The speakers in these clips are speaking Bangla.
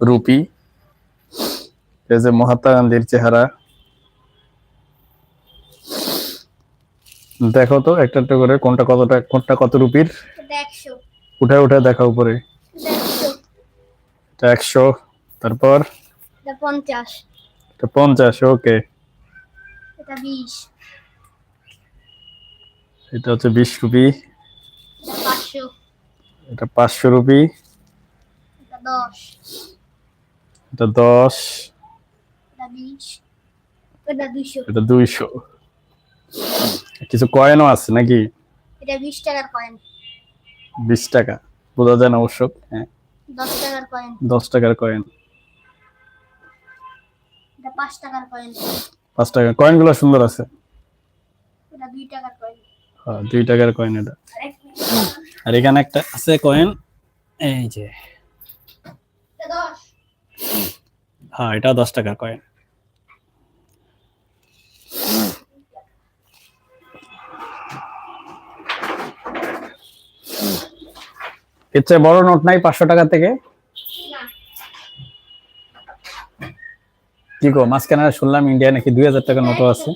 রুপি। এই যে মহাত্মা গান্ধীর চেহারা। দেখো তো একটা একটা করে কোনটা কতটা কোনটা কত রুপির? উঠে উঠে দেখা উপরে। একশো। তারপর? পঞ্চাশ। পঞ্চাশ ওকে। এটা হচ্ছে বিশ রুপি। এটা পাঁচশো। রুপি। দশ। এটা দশ। এটা দুইশো। কিছু কয়েনও আছে নাকি? এটা বিশ টাকার কয়েন বিশ টাকা। বোঝা যায় না অবশ্য হ্যাঁ। দশ টাকার কয়েন দশ টাকার কয়েন এটা পাঁচ টাকার কয়েন পাঁচ টাকা। কয়েনগুলো সুন্দর আছে। এটা দুই টাকার কয়েন হ্যাঁ, দুই টাকার কয়েন এটা। আর এখানে একটা আছে কয়েন এই যে। দশ। হ্যাঁ এটা দশ টাকার কয়েন এর চেয়ে বড় নোট নাই পাঁচশো টাকা থেকে? কি গো মাঝখানে শুনলাম ইন্ডিয়া নাকি দুই হাজার টাকার নোটও আছে।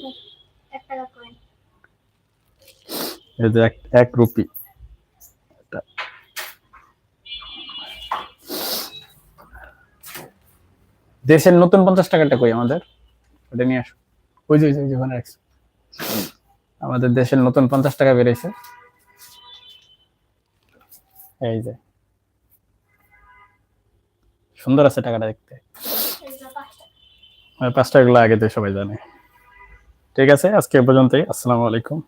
এক রুপি দেশের নতুন পঞ্চাশ টাকাটা কই আমাদের? ওটা নিয়ে আসো। ওই যে ওই যে, ওখানে রাখছো। আমাদের দেশের নতুন পঞ্চাশ টাকা বেড়েছে। এই যে। সুন্দর আছে টাকাটা দেখতে। পাঁচ টাকাগুলো আগে তো সবাই জানে। ঠিক আছে আজকে পর্যন্তই। আসসালামু আলাইকুম।